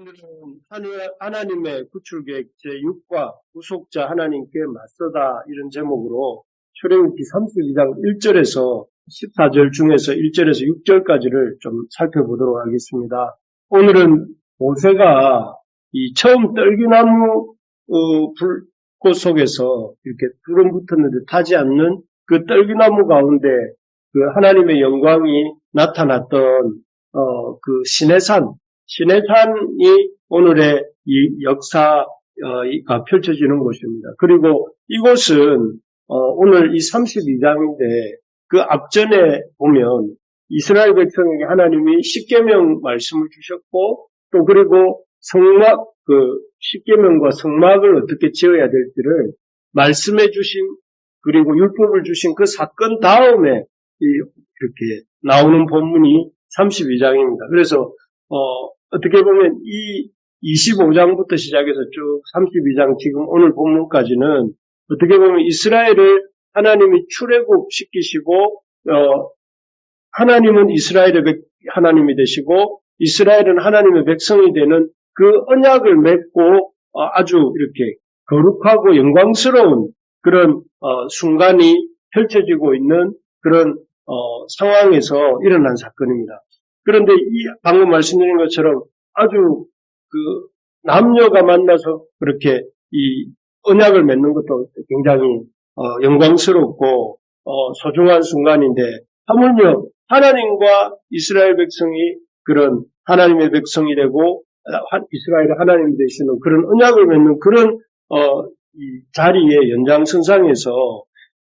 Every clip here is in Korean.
오늘은 하나님의 구출계획 제6과 구속자 하나님께 맞서다 이런 제목으로 출애굽기 32장 1절에서 14절 중에서 1절에서 6절까지를 좀 살펴보도록 하겠습니다. 오늘은 모세가 이 처음 떨기나무 어, 불꽃 속에서 이렇게 불은 붙었는데 타지 않는 그 떨기나무 가운데 그 하나님의 영광이 나타났던 어, 그 시내산 시내산이 오늘의 이 역사가 펼쳐지는 곳입니다. 그리고 이곳은 어, 오늘 이 32장인데 그 앞전에 보면 이스라엘 백성에게 하나님이 십계명 말씀을 주셨고 또 그리고 성막 그 십계명과 성막을 어떻게 지어야 될지를 말씀해 주신 그리고 율법을 주신 그 사건 다음에 이 이렇게 나오는 본문이 32장입니다. 그래서 어, 어떻게 보면 이 25장부터 시작해서 쭉 32장 지금 오늘 본문까지는 어떻게 보면 이스라엘을 하나님이 출애굽 시키시고 어, 하나님은 이스라엘의 백- 하나님이 되시고 이스라엘은 하나님의 백성이 되는 그 언약을 맺고 어, 아주 이렇게 거룩하고 영광스러운 그런 어, 순간이 펼쳐지고 있는 그런 어, 상황에서 일어난 사건입니다. 그런데 이 방금 말씀드린 것처럼 아주 그 남녀가 만나서 그렇게 이 언약을 맺는 것도 굉장히 어, 영광스럽고 어, 소중한 순간인데 하물며 하나님과 이스라엘 백성이 그런 하나님의 백성이 되고 어, 하- 이스라엘의 하나님이 되시는 그런 언약을 맺는 그런 어, 이 자리의 연장선상에서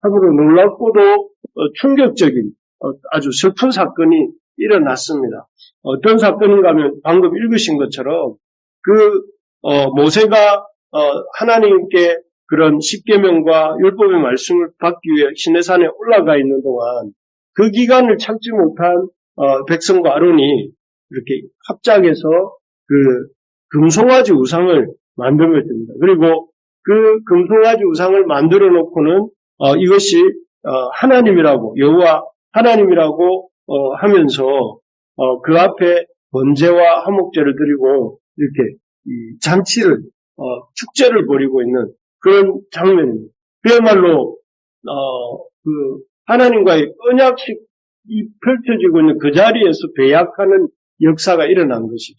참으로 놀랍고도 어, 충격적인 어, 아주 슬픈 사건이 일어났습니다. 어떤 사건인가 하면 방금 읽으신 것처럼 그 어, 모세가 어, 하나님께 그런 십계명과 율법의 말씀을 받기 위해 시내산에 올라가 있는 동안 그 기간을 참지 못한 어, 백성과 아론이 이렇게 합작해서 그 금송아지 우상을 만든 것입니다. 그리고 그 금송아지 우상을 만들어 놓고는 어, 이것이 어, 하나님이라고 여호와 하나님이라고 어, 하면서 어, 그 앞에 번제와 화목제를 드리고 이렇게 이 잔치를 어, 축제를 벌이고 있는 그런 장면입니다. 그야말로 어, 그 하나님과의 언약식 이 펼쳐지고 있는 그 자리에서 배약하는 역사가 일어난 것이죠.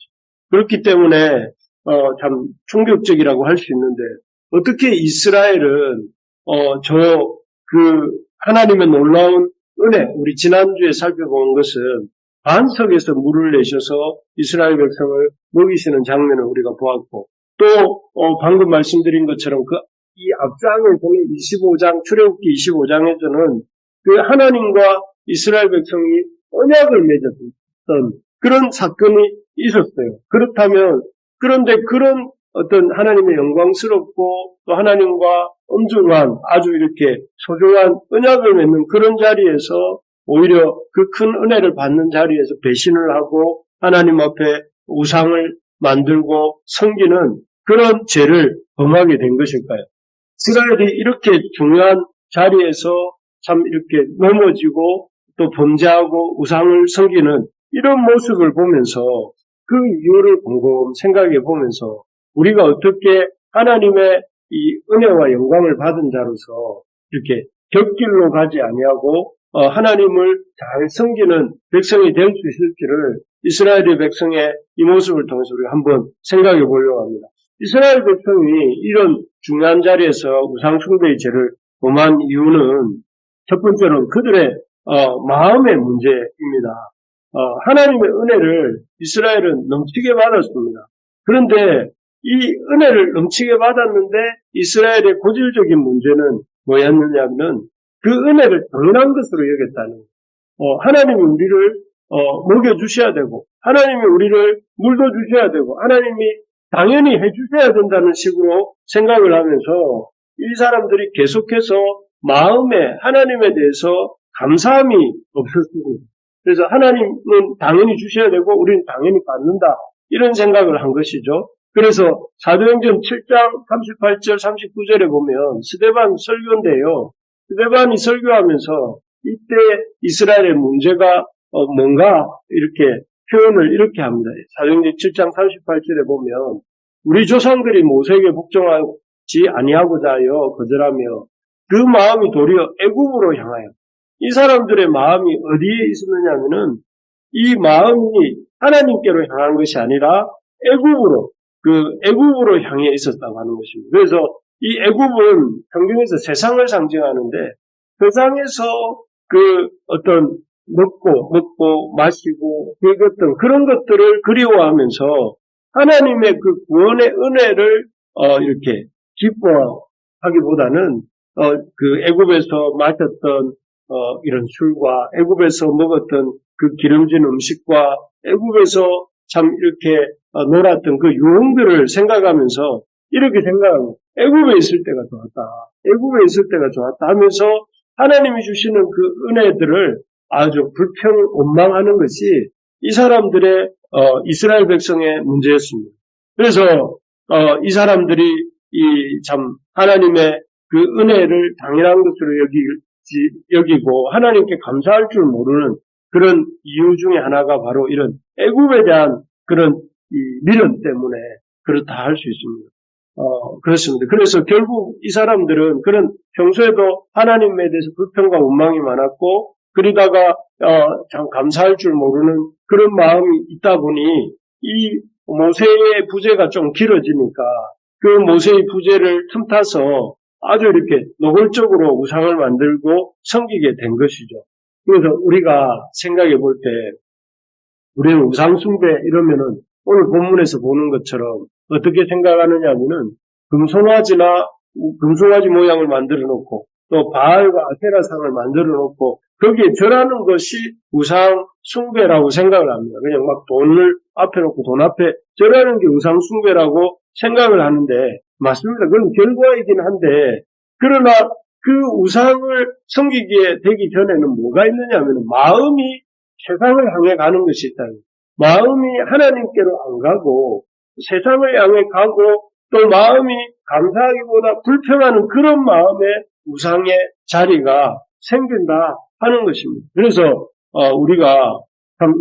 그렇기 때문에 어, 참 충격적이라고 할 수 있는데 어떻게 이스라엘은 어, 저그 하나님의 놀라운 은혜 우리 지난주에 살펴본 것은 반석에서 물을 내셔서 이스라엘 백성을 먹이시는 장면을 우리가 보았고 또 어, 방금 말씀드린 것처럼 그이 보면 25장 출애굽기 25장에서는 그 하나님과 이스라엘 백성이 언약을 맺었던 그런 사건이 있었어요. 그렇다면 그런데 그런 어떤 하나님의 영광스럽고 또 하나님과 엄중한 아주 이렇게 소중한 언약을 맺는 그런 자리에서 오히려 그 큰 은혜를 받는 자리에서 배신을 하고 하나님 앞에 우상을 만들고 섬기는 그런 죄를 범하게 된 것일까요? 이스라엘이 이렇게 중요한 자리에서 참 이렇게 넘어지고 또 범죄하고 우상을 섬기는 이런 모습을 보면서 그 이유를 곰곰 생각해 보면서 우리가 어떻게 하나님의 이 은혜와 영광을 받은 자로서 이렇게 곁길로 가지 아니하고 어, 하나님을 잘 섬기는 백성이 될 수 있을지를 이스라엘의 백성의 이 모습을 통해서 우리가 한번 생각해 보려고 합니다. 이스라엘 백성이 이런 중요한 자리에서 우상숭배의 죄를 범한 이유는 첫 번째로는 그들의 어, 마음의 문제입니다. 어, 하나님의 은혜를 이스라엘은 넘치게 받았습니다. 그런데 이 은혜를 넘치게 받았는데 이스라엘의 고질적인 문제는 뭐였느냐면 그 은혜를 당연한 것으로 여겼다는. 어, 하나님이 우리를 어, 먹여주셔야 되고 하나님이 우리를 물도 주셔야 되고 하나님이 당연히 해주셔야 된다는 식으로 생각을 하면서 이 사람들이 계속해서 마음에 하나님에 대해서 감사함이 없었습니다. 그래서 하나님은 당연히 주셔야 되고 우리는 당연히 받는다 이런 생각을 한 것이죠. 그래서 사도행전 7장 38절 39절에 보면 스데반 설교인데요. 스데반이 설교하면서 이때 이스라엘의 문제가 어, 뭔가 이렇게 표현을 이렇게 합니다. 사도행전 7장 38절에 보면 우리 조상들이 모세에게 복종하지 아니하고자 하여 거절하며 그 마음이 도리어 애굽으로 향하여 이 사람들의 마음이 어디에 있었느냐면은 이 마음이 하나님께로 향한 것이 아니라 애굽으로 그 애굽으로 향해 있었다고 하는 것입니다. 그래서 이 애굽은 성경에서 세상을 상징하는데 세상에서 그 어떤 먹고 먹고 마시고 먹었던 그런 것들을 그리워하면서 하나님의 그 구원의 은혜를 어, 이렇게 기뻐하기보다는 어, 그 애굽에서 마셨던 어, 이런 술과 애굽에서 먹었던 그 기름진 음식과 애굽에서 참 이렇게 어, 놀았던 그 유흥들을 생각하면서 이렇게 생각하고 애굽에 있을 때가 좋았다. 애굽에 있을 때가 좋았다 하면서 하나님이 주시는 그 은혜들을 아주 불평 원망하는 것이 이 사람들의 어, 이스라엘 백성의 문제였습니다. 그래서 어, 이 사람들이 이 참 하나님의 그 은혜를 당연한 것으로 여기지, 여기고 하나님께 감사할 줄 모르는 그런 이유 중에 하나가 바로 이런 애굽에 대한 그런 이 미련 때문에 그렇다 할 수 있습니다. 어, 그렇습니다. 그래서 결국 이 사람들은 그런 평소에도 하나님에 대해서 불평과 원망이 많았고 그러다가 어, 참 감사할 줄 모르는 그런 마음이 있다 보니 이 모세의 부재가 좀 길어지니까 그 모세의 부재를 틈타서 아주 이렇게 노골적으로 우상을 만들고 섬기게 된 것이죠. 그래서 우리가 생각해 볼 때 우리는 우상숭배 이러면은 오늘 본문에서 보는 것처럼 어떻게 생각하느냐면은 금송아지나 금송아지 모양을 만들어 놓고 또 바알과 아테라상을 만들어 놓고 거기에 절하는 것이 우상 숭배라고 생각을 합니다. 그냥 막 돈을 앞에 놓고 돈 앞에 절하는 게 우상 숭배라고 생각을 하는데 맞습니다. 그건 결과이긴 한데 그러나 그 우상을 섬기게 되기 전에는 뭐가 있느냐 하면 마음이 세상을 향해 가는 것이 있다. 마음이 하나님께로 안 가고 세상을 향해 가고 또 마음이 감사하기보다 불평하는 그런 마음의 우상의 자리가 생긴다 하는 것입니다. 그래서 어, 우리가 참이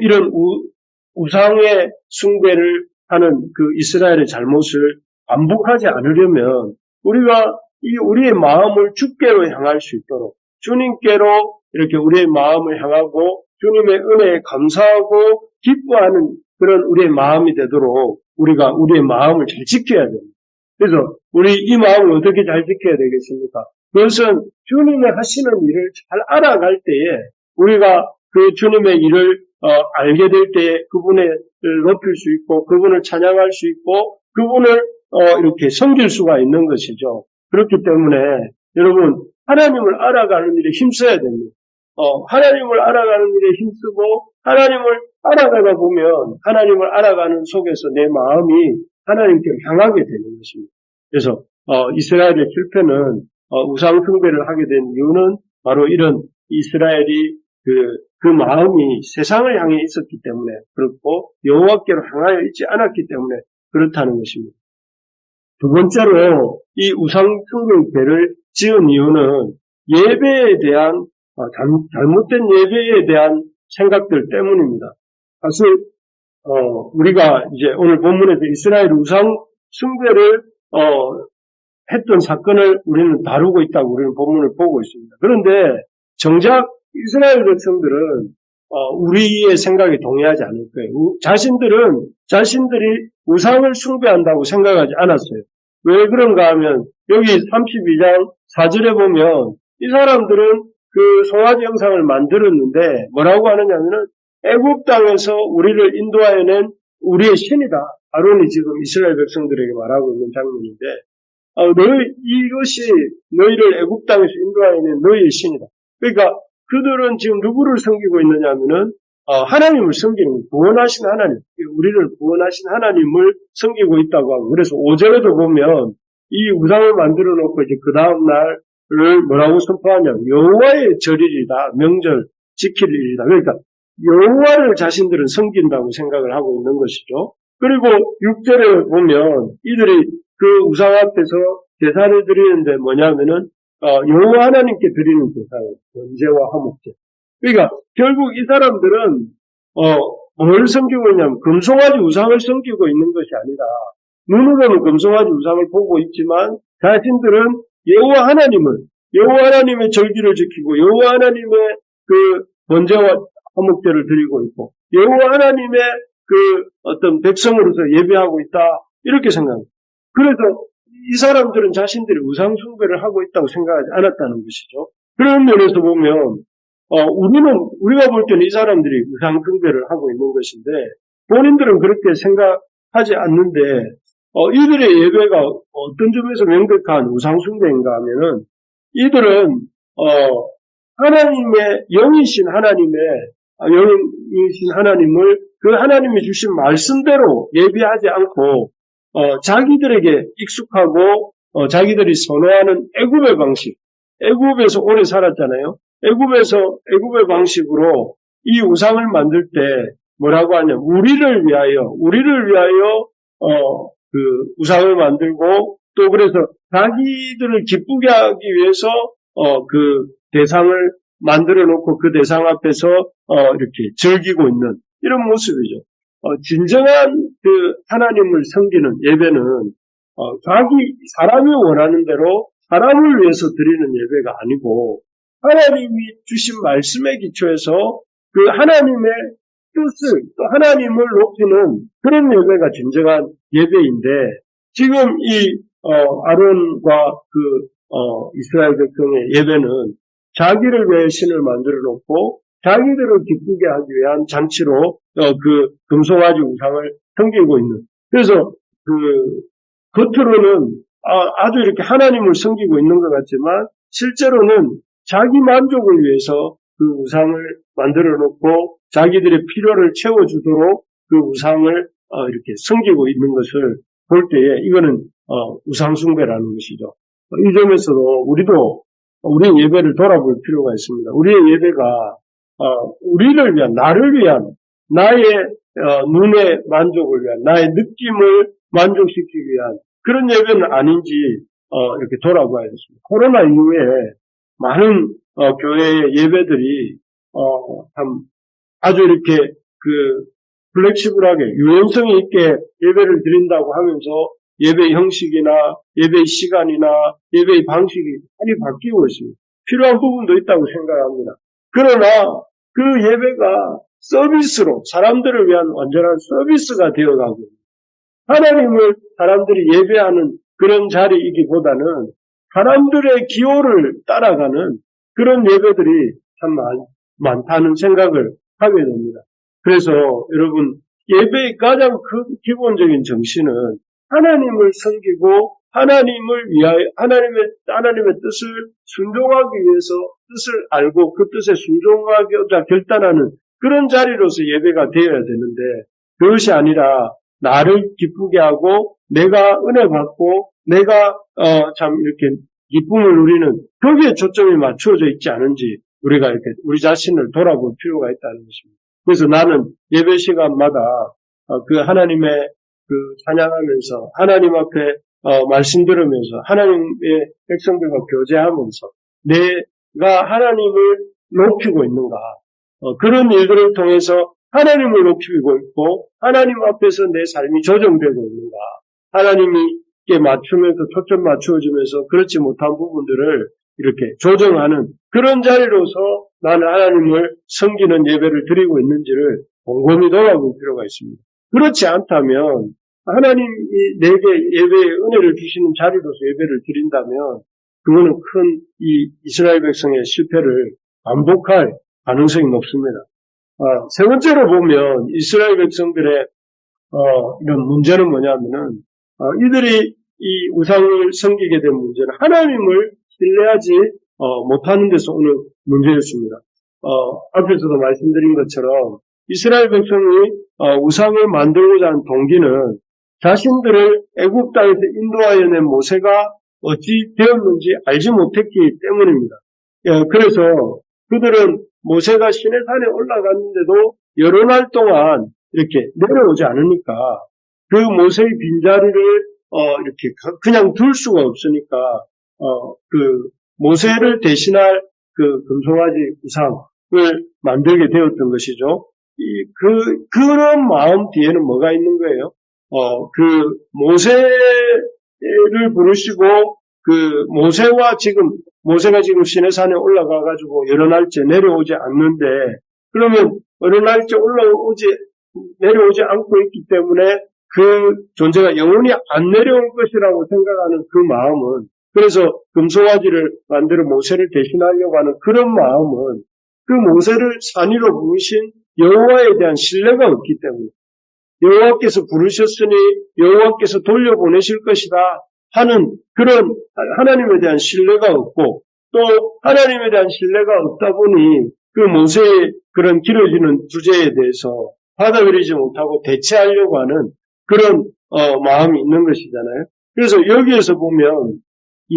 이런 우, 상의 숭배를 하는 그 이스라엘의 잘못을 반복하지 않으려면 우리가 이 우리의 마음을 주께로 향할 수 있도록 주님께로 이렇게 우리의 마음을 향하고 주님의 은혜에 감사하고 기뻐하는 그런 우리의 마음이 되도록 우리가 우리의 마음을 잘 지켜야 됩니다. 그래서 우리 이 마음을 어떻게 잘 지켜야 되겠습니까? 그것은 주님의 하시는 일을 잘 알아갈 때에 우리가 그 주님의 일을 어, 알게 될 때에 그분을 높일 수 있고 그분을 찬양할 수 있고 그분을 어, 이렇게 섬길 수가 있는 것이죠. 그렇기 때문에 여러분 하나님을 알아가는 일에 힘써야 됩니다. 어, 하나님을 알아가는 일에 힘쓰고 하나님을 알아가다 보면 하나님을 알아가는 속에서 내 마음이 하나님께 향하게 되는 것입니다. 그래서 어, 이스라엘의 실패는 어, 우상 숭배를 하게 된 이유는 바로 이런 이스라엘이 그, 그 마음이 세상을 향해 있었기 때문에 그렇고 여호와께로 향하여 있지 않았기 때문에 그렇다는 것입니다. 두 번째로 이 우상 숭배의 배를 지은 이유는 예배에 대한 어, 잘못 된 예배에 대한 생각들 때문입니다. 사실 어, 우리가 이제 오늘 본문에서 이스라엘 우상 숭배를 어, 했던 사건을 우리는 다루고 있다고 우리는 본문을 보고 있습니다. 그런데 정작 이스라엘 백성들은 어, 우리의 생각에 동의하지 않을 거예요. 자신들은 자신들이 우상을 숭배한다고 생각하지 않았어요. 왜 그런가 하면 여기 32장 4절에 보면 이 사람들은 그 송아지 영상을 만들었는데 뭐라고 하느냐면은 애국 땅에서 우리를 인도하여낸 우리의 신이다. 아론이 지금 이스라엘 백성들에게 말하고 있는 장면인데 어, 너희 이것이 너희를 애국 땅에서 인도하여낸 너희의 신이다. 그러니까 그들은 지금 누구를 섬기고 있느냐면은 어, 하나님을 섬기는 구원하신 하나님, 우리를 구원하신 하나님을 섬기고 있다고 하고 그래서 5절에도 보면 이 우상을 만들어 놓고 이제 그 다음 날 을 뭐라고 선포하냐면 여호와의 절일이다, 명절 지킬 일이다. 그러니까 여호와를 자신들은 섬긴다고 생각을 하고 있는 것이죠. 그리고 6절에 보면 이들이 그 우상 앞에서 제사를 드리는데 뭐냐면은 어, 여호와 하나님께 드리는 제사예요. 번제와 화목제. 그러니까 결국 이 사람들은 어, 뭘 섬기고 있냐면 금송아지 우상을 섬기고 있는 것이 아니라 눈으로는 금송아지 우상을 보고 있지만 자신들은 여호와 하나님을 여호와 하나님의 절기를 지키고 여호와 하나님의 그 번제와 화목제를 드리고 있고 여호와 하나님의 그 어떤 백성으로서 예배하고 있다 이렇게 생각합니다. 그래서 이 사람들은 자신들이 우상 숭배를 하고 있다고 생각하지 않았다는 것이죠. 그런 면에서 보면 어, 우리는 우리가 볼 때는 이 사람들이 우상 숭배를 하고 있는 것인데 본인들은 그렇게 생각하지 않는데 어, 이들의 예배가 어떤 점에서 명백한 우상 숭배인가 하면은 이들은 어, 하나님의 영이신 하나님의 아, 영이신 하나님을 그 하나님이 주신 말씀대로 예배하지 않고 어, 자기들에게 익숙하고 어, 자기들이 선호하는 애굽의 방식, 애굽에서 오래 살았잖아요. 애굽에서 애굽의 방식으로 이 우상을 만들 때 뭐라고 하냐? 우리를 위하여, 우리를 위하여 어, 그 우상을 만들고 또 그래서 자기들을 기쁘게 하기 위해서 어, 그 대상을 만들어 놓고 그 대상 앞에서 어, 이렇게 즐기고 있는 이런 모습이죠. 어, 진정한 그 하나님을 섬기는 예배는 어, 자기 사람이 원하는 대로 사람을 위해서 드리는 예배가 아니고 하나님이 주신 말씀에 기초해서 그 하나님의 뜻을 또 하나님을 높이는 그런 예배가 진정한 예배인데 지금 이 어, 아론과 그 어, 이스라엘 백성의 예배는 자기를 위해 신을 만들어 놓고 자기들을 기쁘게 하기 위한 잔치로 어, 그 금송아지 우상을 섬기고 있는. 그래서 그 겉으로는 아, 주 이렇게 하나님을 섬기고 있는 것 같지만 실제로는 자기 만족을 위해서 그 우상을 만들어 놓고 자기들의 필요를 채워주도록 그 우상을 어, 이렇게 섬기고 있는 것을 볼 때에 이거는 어, 우상숭배라는 것이죠. 어, 이 점에서도 우리도 우리의 예배를 돌아볼 필요가 있습니다. 우리의 예배가 어, 우리를 위한 나를 위한 나의 어, 눈의 만족을 위한 나의 느낌을 만족시키기 위한 그런 예배는 아닌지 어, 이렇게 돌아봐야겠습니다. 코로나 이후에 많은 어, 교회의 예배들이 어, 참 아주 이렇게 그 플렉시블하게 유연성이 있게 예배를 드린다고 하면서 예배 형식이나 예배 시간이나 예배의 방식이 많이 바뀌고 있습니다. 필요한 부분도 있다고 생각합니다. 그러나 그 예배가 서비스로 사람들을 위한 완전한 서비스가 되어가고 하나님을 사람들이 예배하는 그런 자리이기보다는 사람들의 기호를 따라가는 그런 예배들이 참 많, 다는 생각을 하게 됩니다. 그래서 여러분 예배의 가장 큰 기본적인 정신은 하나님을 섬기고 하나님을 위하여 하나님의 하나님의 뜻을 순종하기 위해서 뜻을 알고 그 뜻에 순종하고자 결단하는 그런 자리로서 예배가 되어야 되는데 그것이 아니라 나를 기쁘게 하고 내가 은혜 받고 내가 어, 참 이렇게 기쁨을 누리는 거기에 초점이 맞추어져 있지 않은지 우리가 이렇게 우리 자신을 돌아볼 필요가 있다는 것입니다. 그래서 나는 예배 시간마다 어, 그 하나님의 그 찬양하면서 하나님 앞에 어, 말씀 들으면서 하나님의 백성들과 교제하면서 내가 하나님을 높이고 있는가 어, 그런 일들을 통해서 하나님을 높이고 있고 하나님 앞에서 내 삶이 조정되고 있는가 하나님께 맞추면서 초점 맞추어지면서 그렇지 못한 부분들을 이렇게 조정하는 그런 자리로서 나는 하나님을 섬기는 예배를 드리고 있는지를 곰곰이 돌아볼 필요가 있습니다. 그렇지 않다면 하나님이 내게 예배의 은혜를 주시는 자리로서 예배를 드린다면 그거는 큰 이 이스라엘 백성의 실패를 반복할 가능성이 높습니다. 아, 세 번째로 보면 이스라엘 백성들의 어, 이런 문제는 뭐냐면은 어, 이들이 이 우상을 섬기게 된 문제는 하나님을 신뢰하지 어, 못하는 데서 오는 문제였습니다. 어, 앞에서도 말씀드린 것처럼 이스라엘 백성이 어, 우상을 만들고자 한 동기는 자신들을 애굽 땅에서 인도하여 낸 모세가 어찌 되었는지 알지 못했기 때문입니다. 예, 그래서 그들은 모세가 시내산에 올라갔는데도 여러 날 동안 이렇게 내려오지 않으니까 그 모세의 빈자리를 어, 이렇게 그냥 둘 수가 없으니까 어, 그 모세를 대신할 그 금송아지 우상을 만들게 되었던 것이죠. 이, 그, 그런 마음 뒤에는 뭐가 있는 거예요? 어, 그, 모세를 부르시고, 그, 모세와 지금, 모세가 지금 시내산에 올라가 가지고 여러 날째 내려오지 않는데, 그러면 어느 날째 올라오지, 내려오지 않고 있기 때문에 그 존재가 영원히 안 내려올 것이라고 생각하는 그 마음은, 그래서 금송아지를 만들어 모세를 대신하려고 하는 그런 마음은 그 모세를 산 위로 부르신 여호와에 대한 신뢰가 없기 때문에 여호와께서 부르셨으니 여호와께서 돌려보내실 것이다 하는 그런 하나님에 대한 신뢰가 없고 또 하나님에 대한 신뢰가 없다 보니 그 모세의 그런 길어지는 주제에 대해서 받아들이지 못하고 대체하려고 하는 그런 어, 마음이 있는 것이잖아요. 그래서 여기에서 보면 이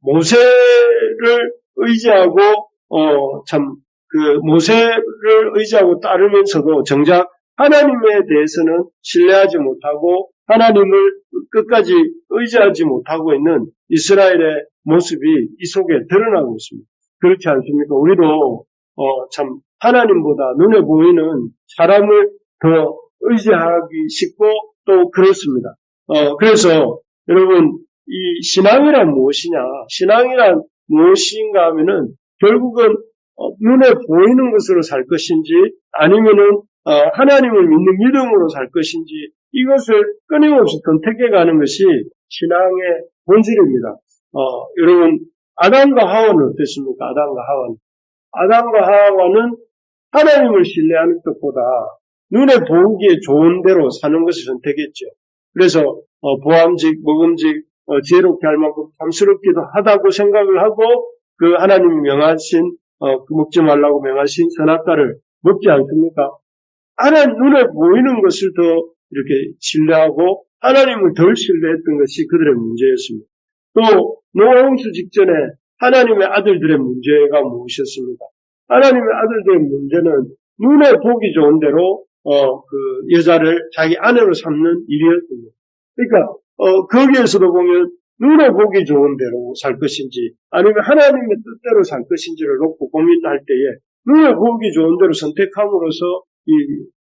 모세를 의지하고 어, 참 그 모세를 의지하고 따르면서도 정작 하나님에 대해서는 신뢰하지 못하고 하나님을 끝까지 의지하지 못하고 있는 이스라엘의 모습이 이 속에 드러나고 있습니다. 그렇지 않습니까? 우리도 어, 참 하나님보다 눈에 보이는 사람을 더 의지하기 쉽고 또 그렇습니다. 어, 그래서 여러분 이 신앙이란 무엇이냐? 신앙이란 무엇인가 하면은 결국은 어, 눈에 보이는 것으로 살 것인지 아니면은 어, 하나님을 믿는 믿음으로 살 것인지 이것을 끊임없이 선택해 가는 것이 신앙의 본질입니다. 어, 여러분 아담과 하와는 어땠습니까? 아담과 하와는 아담과 하와는 하나님을 신뢰하는 것보다 눈에 보기에 좋은 대로 사는 것을 선택했죠. 그래서 어, 보암직, 먹음직, 어, 지혜롭게 할 만큼 탐스럽기도 하다고 생각을 하고 그 하나님이 명하신 어, 그 먹지 말라고 명하신 선악과를 먹지 않습니까? 하나님 눈에 보이는 것을 더 이렇게 신뢰하고 하나님을 덜 신뢰했던 것이 그들의 문제였습니다. 또 노홍수 직전에 하나님의 아들들의 문제가 무엇이었습니까? 하나님의 아들들의 문제는 눈에 보기 좋은 대로 어, 그 여자를 자기 아내로 삼는 일이었습니다. 그러니까 어, 거기에서도 보면 눈에 보기 좋은 대로 살 것인지 아니면 하나님의 뜻대로 살 것인지를 놓고 고민할 때에 눈에 보기 좋은 대로 선택함으로써 이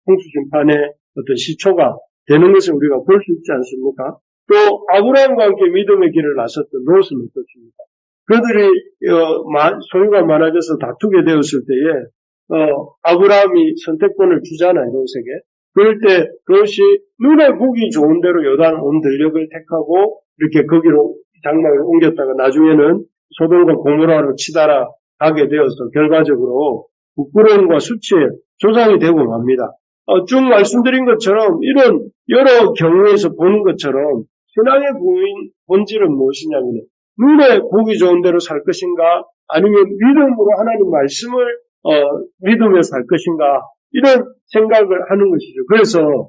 홍수심판의 어떤 시초가 되는 것을 우리가 볼 수 있지 않습니까? 또 아브라함과 함께 믿음의 길을 나섰던 롯은 어떻습니까? 그들이 어, 마- 소유가 많아져서 다투게 되었을 때에 어, 아브라함이 선택권을 주잖아요, 롯에게. 그럴 때 그것이 눈에 보기 좋은 대로 요단 온 들녘을 택하고 이렇게 거기로 장막을 옮겼다가 나중에는 소돔과 고모라로 치달아 가게 되어서 결과적으로 부끄러움과 수치의 조상이 되고 맙니다. 어, 쭉 말씀드린 것처럼 이런 여러 경우에서 보는 것처럼 신앙의 본- 본질은 무엇이냐면 눈에 보기 좋은 대로 살 것인가 아니면 믿음으로 하나님 말씀을 어, 믿으며 살 것인가 이런 생각을 하는 것이죠. 그래서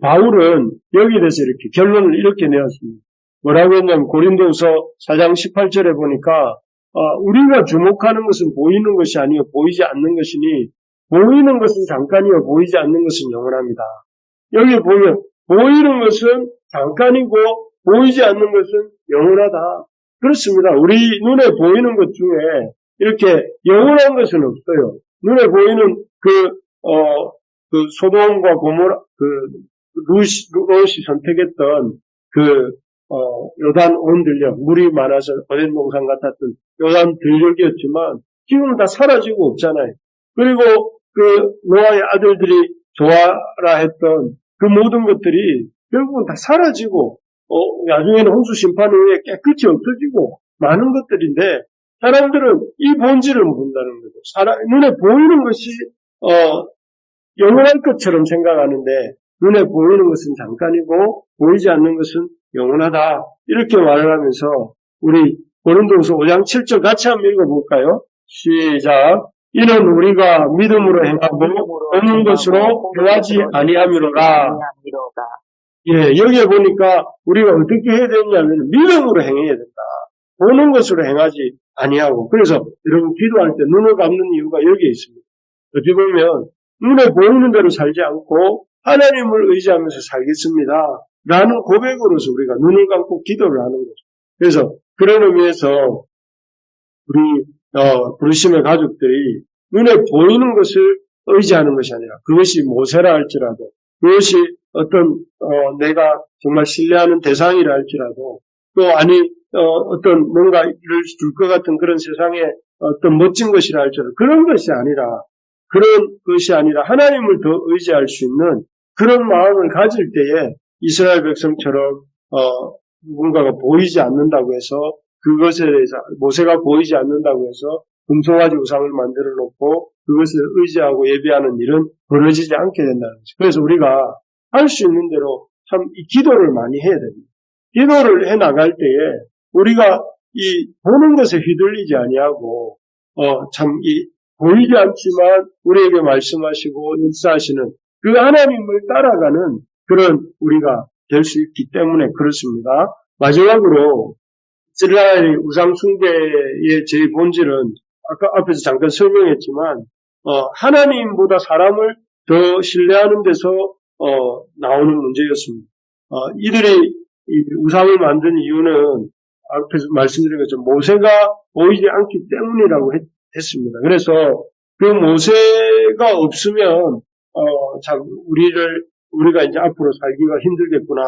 바울은 여기에 대해서 이렇게 결론을 이렇게 내었습니다. 뭐라고 했냐면 고린도서 4장 18절에 보니까 어, 우리가 주목하는 것은 보이는 것이 아니요 보이지 않는 것이니 보이는 것은 잠깐이요 보이지 않는 것은 영원합니다. 여기 보면 보이는 것은 잠깐이고 보이지 않는 것은 영원하다. 그렇습니다. 우리 눈에 보이는 것 중에 이렇게 영원한 것은 없어요. 눈에 보이는 그, 어, 그 소돔과 고모라, 그, 루시, 롯이 선택했던 그, 어, 요단 온 들녘, 물이 많아서 어린 동산 같았던 요단 들녘이었지만 지금은 다 사라지고 없잖아요. 그리고 그 노아의 아들들이 좋아라 했던 그 모든 것들이 결국은 다 사라지고 어, 나중에는 홍수 심판 후에 깨끗이 없어지고 많은 것들인데 사람들은 이 본질을 모른다는 거죠. 사람, 눈에 보이는 것이 어, 영원할 것처럼 생각하는데 눈에 보이는 것은 잠깐이고 보이지 않는 것은 영원하다. 이렇게 말을 하면서 우리 고린도서 5장 7절 같이 한번 읽어볼까요? 시작. 이는 우리가 믿음으로 행하고 보는 것으로 아니함이로라. 아니함이로라. 예, 여기에 보니까 우리가 어떻게 해야 되냐면 믿음으로 행해야 된다. 보는 것으로 행하지 아니하고. 그래서 여러분 기도할 때 눈을 감는 이유가 여기에 있습니다. 어찌 보면 눈에 보이는 대로 살지 않고 하나님을 의지하면서 살겠습니다. 라는 고백으로서 우리가 눈을 감고 기도를 하는 거죠. 그래서 그런 의미에서 우리 어, 부르심의 가족들이 눈에 보이는 것을 의지하는 것이 아니라 그것이 모세라 할지라도 그것이 어떤 어, 내가 정말 신뢰하는 대상이라 할지라도 또 아니 어, 떤 뭔가를 줄것 같은 그런 세상에 어떤 멋진 것이라 할지라도 그런 것이 아니라 그런 것이 아니라 하나님을 더 의지할 수 있는 그런 마음을 가질 때에 이스라엘 백성처럼 어, 누군가가 보이지 않는다고 해서 그것에 대해서 모세가 보이지 않는다고 해서 금송아지 우상을 만들어 놓고 그것을 의지하고 예배하는 일은 벌어지지 않게 된다는 거죠. 그래서 우리가 할 수 있는 대로 참 이 기도를 많이 해야 됩니다. 기도를 해 나갈 때에 우리가 이 보는 것에 휘둘리지 아니하고 어 참이 보이지 않지만 우리에게 말씀하시고 역사하시는 그 하나님을 따라가는 그런 우리가 될 수 있기 때문에 그렇습니다. 마지막으로 이스라엘 우상 숭배의 제 본질은 아까 앞에서 잠깐 설명했지만 어, 하나님보다 사람을 더 신뢰하는 데서 어, 나오는 문제였습니다. 어, 이들이 이 우상을 만든 이유는 앞에서 말씀드린 것처럼 모세가 보이지 않기 때문이라고 했, 습니다 그래서 그 모세가 없으면 어, 참 우리를 우리가 이제 앞으로 살기가 힘들겠구나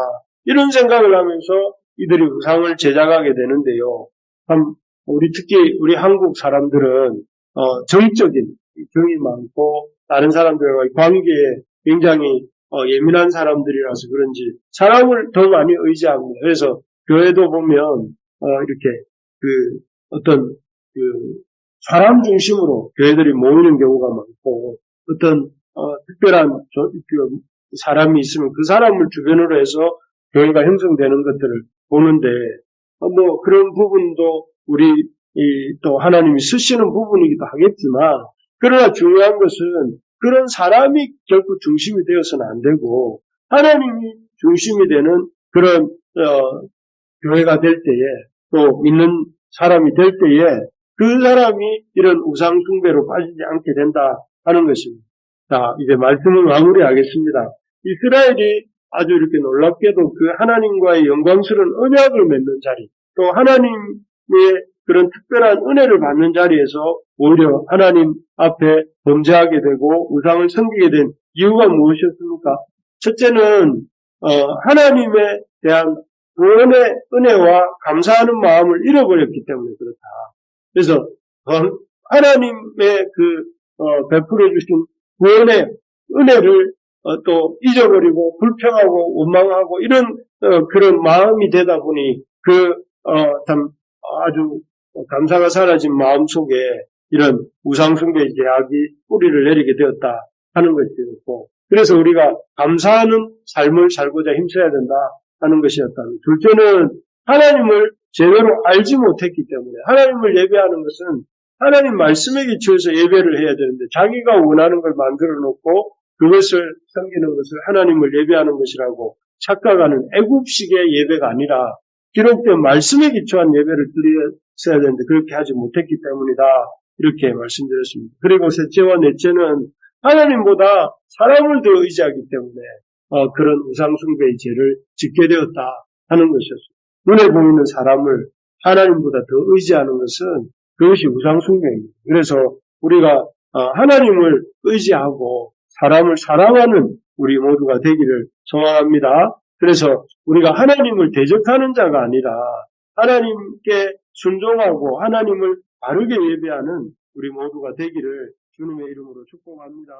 이런 생각을 하면서 이들이 우상을 제작하게 되는데요. 참 우리 특히 우리 한국 사람들은 어, 정적인 정이 많고 다른 사람들과의 관계에 굉장히 어, 예민한 사람들이라서 그런지 사람을 더 많이 의지합니다. 그래서 교회도 보면 어, 이렇게 그 어떤 그 사람 중심으로 교회들이 모이는 경우가 많고 어떤 어, 특별한 저, 그 사람이 있으면 그 사람을 주변으로 해서 교회가 형성되는 것들을 보는데 어, 뭐 그런 부분도 우리 또 하나님이 쓰시는 부분이기도 하겠지만 그러나 중요한 것은 그런 사람이 결코 중심이 되어서는 안 되고 하나님이 중심이 되는 그런 어, 교회가 될 때에 또 믿는 사람이 될 때에 그 사람이 이런 우상 숭배로 빠지지 않게 된다 하는 것입니다. 자, 이제 말씀을 마무리하겠습니다. 이스라엘이 아주 이렇게 놀랍게도 그 하나님과의 영광스러운 언약을 맺는 자리, 또 하나님의 그런 특별한 은혜를 받는 자리에서 오히려 하나님 앞에 범죄하게 되고 우상을 섬기게 된 이유가 무엇이었습니까? 첫째는 어, 하나님에 대한 구원의 은혜와 감사하는 마음을 잃어버렸기 때문에 그렇다. 그래서 어, 하나님의 그 어, 베풀어 주신 구원의 은혜를 어, 또 잊어버리고 불평하고 원망하고 이런 어, 그런 마음이 되다 보니 그참 아주 감사가 사라진 마음 속에 이런 우상숭배 제약이 뿌리를 내리게 되었다 하는 것이었고 그래서 우리가 감사하는 삶을 살고자 힘써야 된다 하는 것이었다. 둘째는 하나님을 제대로 알지 못했기 때문에 하나님을 예배하는 것은 하나님 말씀에 기초해서 예배를 해야 되는데 자기가 원하는 걸 만들어 놓고 그것을 섬기는 것을 하나님을 예배하는 것이라고 착각하는 애국식의 예배가 아니라 기록된 말씀에 기초한 예배를 드렸어야 되는데 그렇게 하지 못했기 때문이다. 이렇게 말씀드렸습니다. 그리고 셋째와 넷째는 하나님보다 사람을 더 의지하기 때문에 어, 그런 우상숭배의 죄를 짓게 되었다 하는 것이었습니다. 눈에 보이는 사람을 하나님보다 더 의지하는 것은 그것이 우상숭배입니다. 그래서 우리가 어, 하나님을 의지하고 사람을 사랑하는 우리 모두가 되기를 소망합니다. 그래서 우리가 하나님을 대적하는 자가 아니라 하나님께 순종하고 하나님을 바르게 예배하는 우리 모두가 되기를 주님의 이름으로 축복합니다.